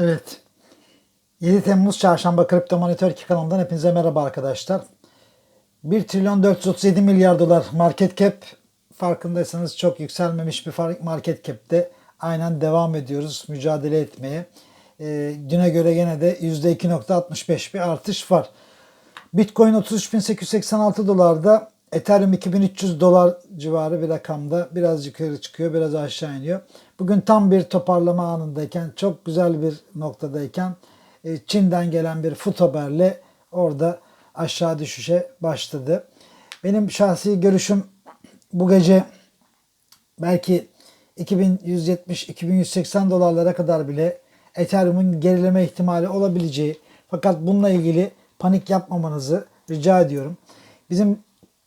Evet. 7 Temmuz Çarşamba Kripto Monitör 2 kanalından hepinize merhaba arkadaşlar. 1 trilyon 437 milyar dolar market cap farkındaysanız çok yükselmemiş bir market cap'te aynen devam ediyoruz mücadele etmeye. Ee, düne göre gene de %2.65 bir artış var. Bitcoin 33.886 dolarda, Ethereum 2300 dolar civarı bir rakamda biraz yukarı çıkıyor, biraz aşağı iniyor. Bugün tam bir toparlama anındayken, çok güzel bir noktadayken e, Çin'den gelen bir fut haberle orada aşağı düşüşe başladı. Benim şahsi görüşüm bu gece belki 2170-2180 dolarlara kadar bile Ethereum'un gerileme ihtimali olabileceği fakat bununla ilgili panik yapmamanızı rica ediyorum. Bizim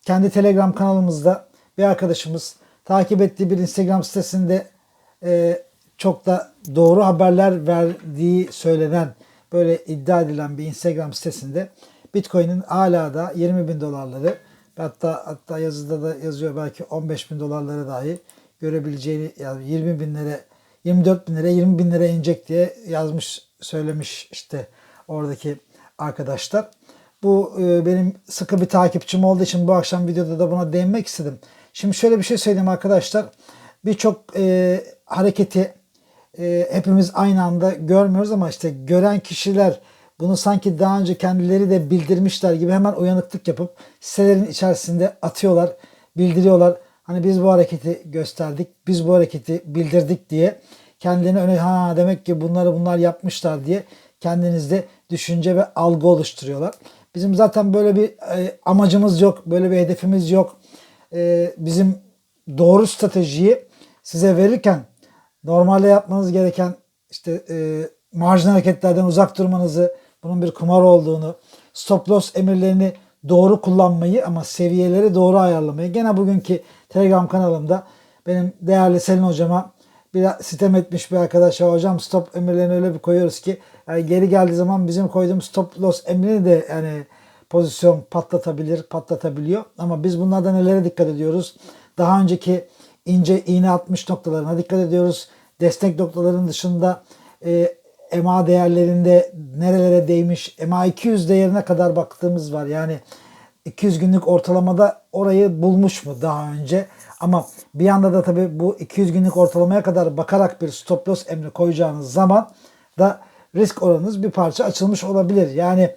kendi Telegram kanalımızda bir arkadaşımız takip ettiği bir Instagram sitesinde e, çok da doğru haberler verdiği söylenen böyle iddia edilen bir Instagram sitesinde Bitcoin'in hala da 20 bin dolarları hatta hatta yazıda da yazıyor belki 15 bin dolarları dahi görebileceğini yani 20 binlere 24 bin lira 20 bin lira inecek diye yazmış söylemiş işte oradaki arkadaşlar. Bu e, benim sıkı bir takipçim olduğu için bu akşam videoda da buna değinmek istedim. Şimdi şöyle bir şey söyleyeyim arkadaşlar. Birçok e, hareketi e, hepimiz aynı anda görmüyoruz ama işte gören kişiler bunu sanki daha önce kendileri de bildirmişler gibi hemen uyanıklık yapıp sitelerin içerisinde atıyorlar, bildiriyorlar. Hani biz bu hareketi gösterdik, biz bu hareketi bildirdik diye kendilerini öne ha demek ki bunları bunlar yapmışlar diye kendinizde düşünce ve algı oluşturuyorlar. Bizim zaten böyle bir e, amacımız yok, böyle bir hedefimiz yok. E, bizim doğru stratejiyi size verirken normalde yapmanız gereken işte e, marjinal hareketlerden uzak durmanızı, bunun bir kumar olduğunu, stop loss emirlerini doğru kullanmayı ama seviyeleri doğru ayarlamayı. Gene bugünkü Telegram kanalımda benim değerli Selin hocama bir sitem etmiş bir arkadaş ya hocam stop emirlerini öyle bir koyuyoruz ki yani geri geldiği zaman bizim koyduğumuz stop loss emrini de yani pozisyon patlatabilir, patlatabiliyor. Ama biz bunlardan nelere dikkat ediyoruz? Daha önceki ince iğne atmış noktalarına dikkat ediyoruz. Destek noktalarının dışında e, EMA değerlerinde nerelere değmiş, EMA 200 değerine kadar baktığımız var. Yani 200 günlük ortalamada orayı bulmuş mu daha önce? Ama bir yanda da tabii bu 200 günlük ortalamaya kadar bakarak bir stop loss emri koyacağınız zaman da risk oranınız bir parça açılmış olabilir. Yani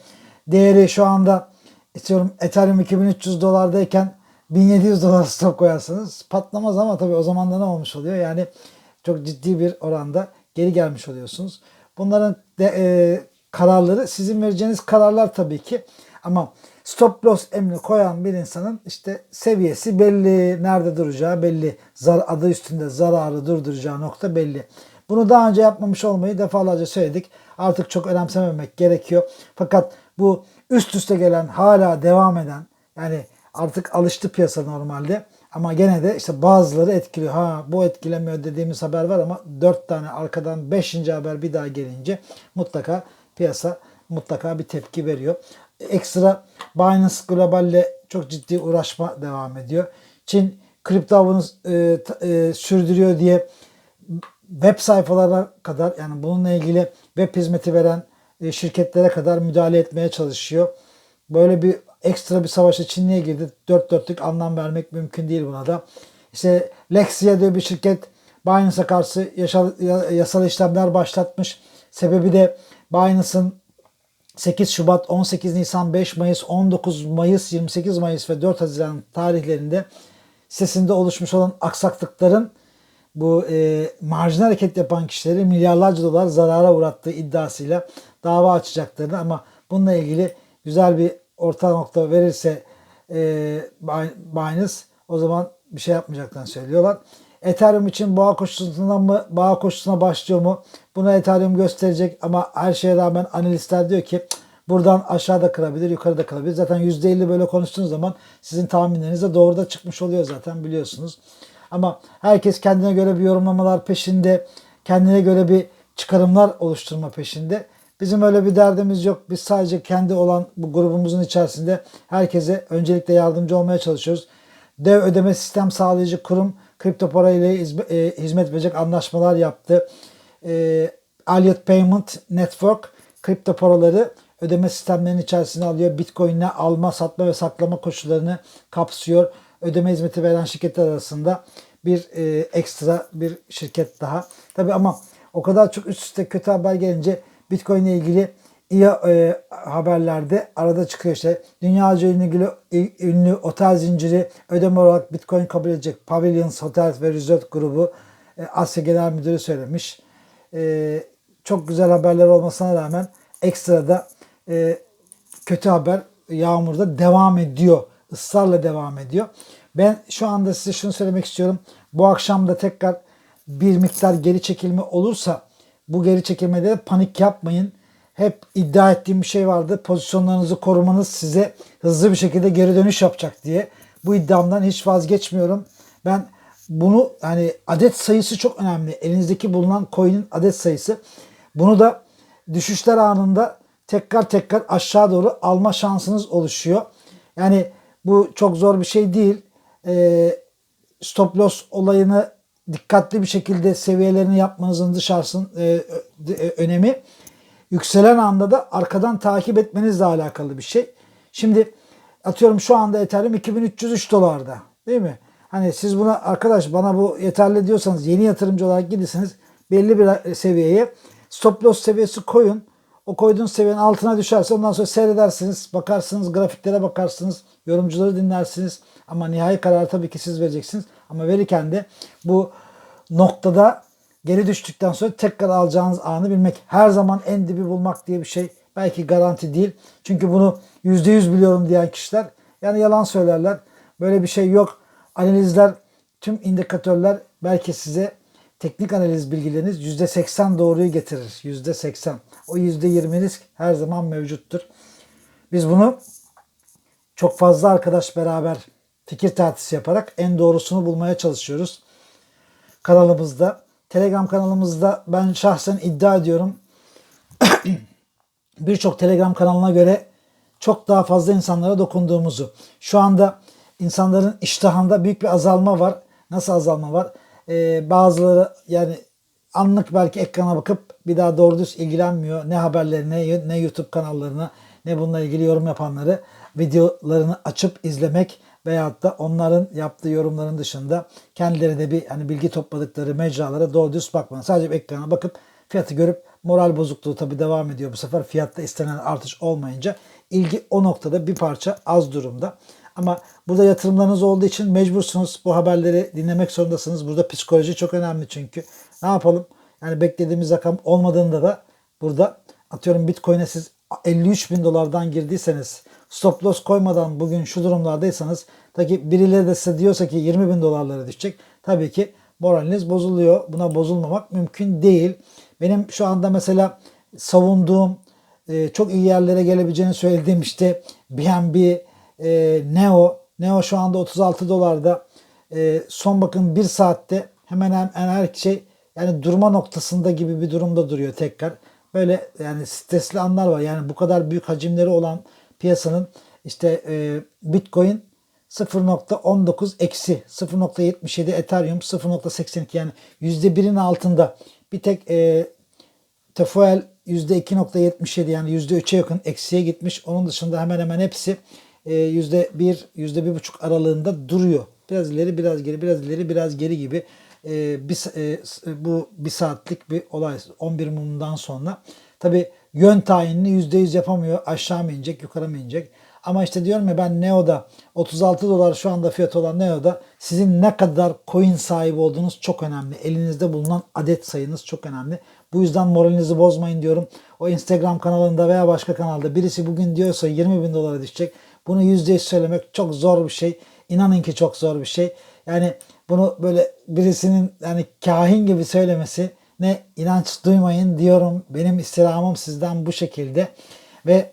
değeri şu anda istiyorum Ethereum 2300 dolardayken 1700 dolar stop koyarsanız patlamaz ama tabii o zaman da ne olmuş oluyor? Yani çok ciddi bir oranda geri gelmiş oluyorsunuz. Bunların de, e, kararları sizin vereceğiniz kararlar tabii ki ama stop loss emri koyan bir insanın işte seviyesi belli, nerede duracağı belli, zar adı üstünde zararı durduracağı nokta belli. Bunu daha önce yapmamış olmayı defalarca söyledik. Artık çok önemsememek gerekiyor. Fakat bu üst üste gelen, hala devam eden yani artık alıştı piyasa normalde. Ama gene de işte bazıları etkiliyor. Ha bu etkilemiyor dediğimiz haber var ama 4 tane arkadan 5. haber bir daha gelince mutlaka piyasa mutlaka bir tepki veriyor. Ekstra Binance Global'le çok ciddi uğraşma devam ediyor. Çin kripto avını e, e, sürdürüyor diye web sayfalarına kadar yani bununla ilgili web hizmeti veren şirketlere kadar müdahale etmeye çalışıyor. Böyle bir ekstra bir savaşa Çin niye girdi? Dört dörtlük anlam vermek mümkün değil buna da. İşte Lexia diye bir şirket Binance'a karşı yasal, yasal işlemler başlatmış. Sebebi de Binance'ın 8 Şubat, 18 Nisan, 5 Mayıs, 19 Mayıs, 28 Mayıs ve 4 Haziran tarihlerinde sitesinde oluşmuş olan aksaklıkların bu e, marjinal hareket yapan kişileri milyarlarca dolar zarara uğrattığı iddiasıyla dava açacaklarını ama bununla ilgili güzel bir orta nokta verirse e, Binance o zaman bir şey yapmayacaklarını söylüyorlar. Ethereum için boğa koşusuna mı boğa koşusuna başlıyor mu? Bunu Ethereum gösterecek ama her şeye rağmen analistler diyor ki buradan aşağıda kırabilir, yukarıda kırabilir. Zaten %50 böyle konuştuğunuz zaman sizin tahminleriniz de doğru da çıkmış oluyor zaten biliyorsunuz. Ama herkes kendine göre bir yorumlamalar peşinde, kendine göre bir çıkarımlar oluşturma peşinde. Bizim öyle bir derdimiz yok. Biz sadece kendi olan bu grubumuzun içerisinde herkese öncelikle yardımcı olmaya çalışıyoruz. Dev ödeme sistem sağlayıcı kurum kripto para ile hizmet verecek anlaşmalar yaptı. Elliott Payment Network kripto paraları ödeme sistemlerinin içerisine alıyor. Bitcoin'le alma, satma ve saklama koşullarını kapsıyor. Ödeme hizmeti veren şirketler arasında bir e, ekstra bir şirket daha. Tabi ama o kadar çok üst üste kötü haber gelince Bitcoin ile ilgili iyi e, haberlerde arada çıkıyor işte. Dünyaca ünlü, ünlü otel zinciri ödeme olarak Bitcoin kabul edecek Pavilions Hotels ve Resort grubu e, Asya Genel Müdürü söylemiş. E, çok güzel haberler olmasına rağmen ekstra da e, kötü haber yağmurda devam ediyor. Israrla devam ediyor. Ben şu anda size şunu söylemek istiyorum. Bu akşam da tekrar bir miktar geri çekilme olursa bu geri çekilmede de panik yapmayın. Hep iddia ettiğim bir şey vardı. Pozisyonlarınızı korumanız size hızlı bir şekilde geri dönüş yapacak diye. Bu iddiamdan hiç vazgeçmiyorum. Ben bunu hani adet sayısı çok önemli. Elinizdeki bulunan coin'in adet sayısı. Bunu da düşüşler anında tekrar tekrar aşağı doğru alma şansınız oluşuyor. Yani bu çok zor bir şey değil. Ee, stop loss olayını dikkatli bir şekilde seviyelerini yapmanızın dışarısın e, e, önemi. Yükselen anda da arkadan takip etmenizle alakalı bir şey. Şimdi atıyorum şu anda Ethereum 2303 dolarda değil mi? Hani siz buna arkadaş bana bu yeterli diyorsanız yeni yatırımcı olarak gidirsiniz belli bir seviyeye stop loss seviyesi koyun. O koyduğunuz seviyenin altına düşerse ondan sonra seyredersiniz, bakarsınız, grafiklere bakarsınız, yorumcuları dinlersiniz. Ama nihai kararı tabii ki siz vereceksiniz. Ama verirken de bu noktada geri düştükten sonra tekrar alacağınız anı bilmek. Her zaman en dibi bulmak diye bir şey belki garanti değil. Çünkü bunu %100 biliyorum diyen kişiler yani yalan söylerler. Böyle bir şey yok. Analizler, tüm indikatörler belki size teknik analiz bilgileriniz %80 doğruyu getirir. %80. O %20 risk her zaman mevcuttur. Biz bunu çok fazla arkadaş beraber fikir tartısı yaparak en doğrusunu bulmaya çalışıyoruz. Kanalımızda, Telegram kanalımızda ben şahsen iddia ediyorum birçok Telegram kanalına göre çok daha fazla insanlara dokunduğumuzu. Şu anda insanların iştahında büyük bir azalma var. Nasıl azalma var? Ee, bazıları yani anlık belki ekrana bakıp bir daha doğru düz ilgilenmiyor. Ne haberlerine, ne YouTube kanallarına, ne bununla ilgili yorum yapanları videolarını açıp izlemek veyahut da onların yaptığı yorumların dışında kendileri de bir hani bilgi topladıkları mecralara doğru düz bakmadan sadece bir ekrana bakıp fiyatı görüp moral bozukluğu tabi devam ediyor bu sefer fiyatta istenen artış olmayınca ilgi o noktada bir parça az durumda. Ama burada yatırımlarınız olduğu için mecbursunuz bu haberleri dinlemek zorundasınız. Burada psikoloji çok önemli çünkü. Ne yapalım? Yani beklediğimiz rakam olmadığında da burada atıyorum Bitcoin'e siz 53 bin dolardan girdiyseniz stop loss koymadan bugün şu durumlardaysanız tabi birileri de size diyorsa ki 20 bin dolarlara düşecek. Tabii ki moraliniz bozuluyor. Buna bozulmamak mümkün değil. Benim şu anda mesela savunduğum e, çok iyi yerlere gelebileceğini söylediğim işte BNB, e, Neo. Neo şu anda 36 dolarda. E, son bakın bir saatte hemen hemen her şey yani durma noktasında gibi bir durumda duruyor tekrar. Böyle yani stresli anlar var. Yani bu kadar büyük hacimleri olan piyasanın işte e, Bitcoin 0.19 eksi 0.77 Ethereum 0.82 yani %1'in altında bir tek e, TFL %2.77 yani %3'e yakın eksiye gitmiş. Onun dışında hemen hemen hepsi e, %1, %1.5 aralığında duruyor. Biraz ileri, biraz geri, biraz ileri, biraz geri gibi e, bir, e, bu bir saatlik bir olay 11 mumdan sonra. Tabi yön tayinini %100 yapamıyor. Aşağı mı inecek, yukarı mı inecek? Ama işte diyorum ya ben Neo'da 36 dolar şu anda fiyat olan Neo'da sizin ne kadar coin sahibi olduğunuz çok önemli. Elinizde bulunan adet sayınız çok önemli. Bu yüzden moralinizi bozmayın diyorum. O Instagram kanalında veya başka kanalda birisi bugün diyorsa 20 bin dolara düşecek. Bunu %100 söylemek çok zor bir şey. İnanın ki çok zor bir şey. Yani bunu böyle birisinin yani kahin gibi söylemesi ne inanç duymayın diyorum. Benim istirhamım sizden bu şekilde. Ve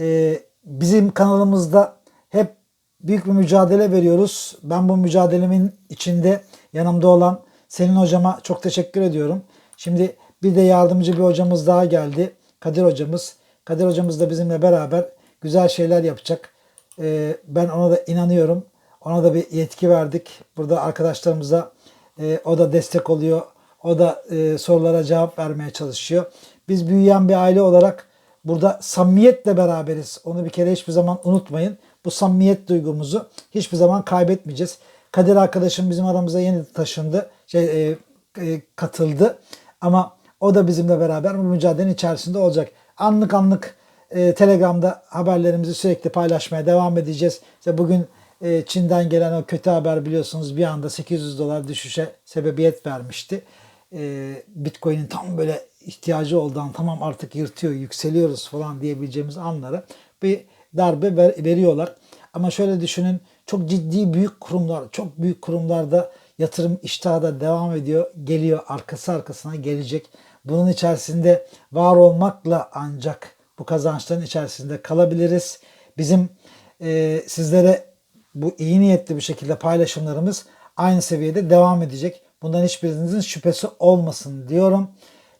e, bizim kanalımızda hep büyük bir mücadele veriyoruz. Ben bu mücadelemin içinde yanımda olan Selin hocama çok teşekkür ediyorum. Şimdi bir de yardımcı bir hocamız daha geldi. Kadir hocamız. Kadir hocamız da bizimle beraber güzel şeyler yapacak. Ee, ben ona da inanıyorum. Ona da bir yetki verdik. Burada arkadaşlarımıza e, o da destek oluyor. O da e, sorulara cevap vermeye çalışıyor. Biz büyüyen bir aile olarak burada samimiyetle beraberiz. Onu bir kere hiçbir zaman unutmayın. Bu samimiyet duygumuzu hiçbir zaman kaybetmeyeceğiz. Kadir arkadaşım bizim aramıza yeni taşındı. Şey, e, e, katıldı. Ama o da bizimle beraber bu mücadelenin içerisinde olacak. Anlık anlık e, Telegram'da haberlerimizi sürekli paylaşmaya devam edeceğiz. İşte bugün e, Çin'den gelen o kötü haber biliyorsunuz bir anda 800 dolar düşüşe sebebiyet vermişti. E, Bitcoin'in tam böyle ihtiyacı olduğundan tamam artık yırtıyor, yükseliyoruz falan diyebileceğimiz anlara bir darbe ver- veriyorlar. Ama şöyle düşünün çok ciddi büyük kurumlar, çok büyük kurumlarda yatırım iştahı da devam ediyor, geliyor, arkası arkasına gelecek. Bunun içerisinde var olmakla ancak bu kazançların içerisinde kalabiliriz. Bizim e, sizlere bu iyi niyetli bir şekilde paylaşımlarımız aynı seviyede devam edecek. Bundan hiçbirinizin şüphesi olmasın diyorum.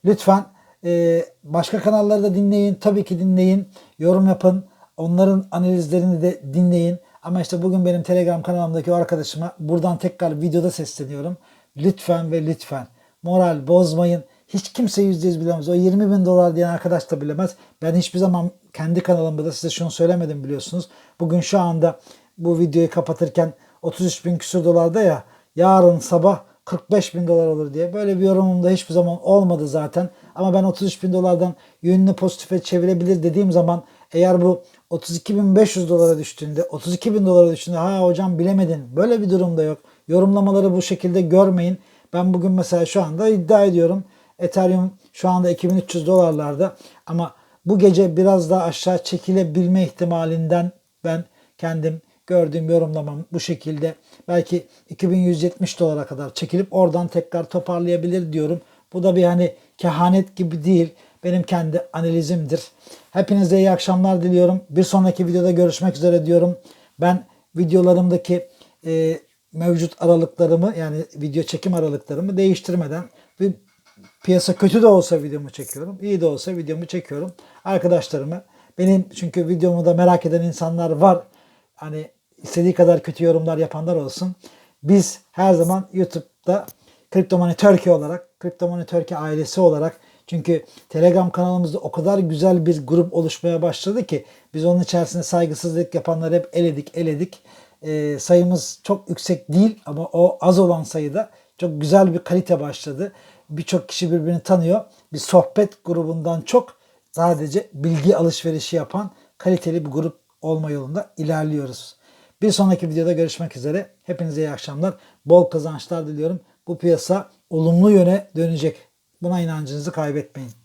Lütfen e, başka kanalları da dinleyin. Tabii ki dinleyin. Yorum yapın. Onların analizlerini de dinleyin. Ama işte bugün benim Telegram kanalımdaki o arkadaşıma buradan tekrar videoda sesleniyorum. Lütfen ve lütfen moral bozmayın. Hiç kimse yüzde yüz bilemez. O 20 bin dolar diyen arkadaş da bilemez. Ben hiçbir zaman kendi kanalımda da size şunu söylemedim biliyorsunuz. Bugün şu anda bu videoyu kapatırken 33 bin küsur dolarda ya yarın sabah 45 bin dolar olur diye. Böyle bir yorumum da hiçbir zaman olmadı zaten. Ama ben 33 bin dolardan yönünü pozitife çevirebilir dediğim zaman eğer bu 32.500 dolara düştüğünde 32 bin dolara düştüğünde ha hocam bilemedin böyle bir durumda yok. Yorumlamaları bu şekilde görmeyin. Ben bugün mesela şu anda iddia ediyorum. Ethereum şu anda 2300 dolarlarda ama bu gece biraz daha aşağı çekilebilme ihtimalinden ben kendim gördüğüm yorumlamam bu şekilde belki 2170 dolara kadar çekilip oradan tekrar toparlayabilir diyorum. Bu da bir hani kehanet gibi değil. Benim kendi analizimdir. Hepinize iyi akşamlar diliyorum. Bir sonraki videoda görüşmek üzere diyorum. Ben videolarımdaki e, mevcut aralıklarımı yani video çekim aralıklarımı değiştirmeden bir piyasa kötü de olsa videomu çekiyorum. iyi de olsa videomu çekiyorum. Arkadaşlarımı benim çünkü videomu da merak eden insanlar var. Hani istediği kadar kötü yorumlar yapanlar olsun. Biz her zaman YouTube'da Crypto Money Turkey olarak, Crypto Money Turkey ailesi olarak çünkü Telegram kanalımızda o kadar güzel bir grup oluşmaya başladı ki biz onun içerisinde saygısızlık yapanları hep eledik, eledik. Ee, sayımız çok yüksek değil ama o az olan sayıda çok güzel bir kalite başladı. Birçok kişi birbirini tanıyor. Bir sohbet grubundan çok sadece bilgi alışverişi yapan kaliteli bir grup olma yolunda ilerliyoruz. Bir sonraki videoda görüşmek üzere. Hepinize iyi akşamlar. Bol kazançlar diliyorum. Bu piyasa olumlu yöne dönecek. Buna inancınızı kaybetmeyin.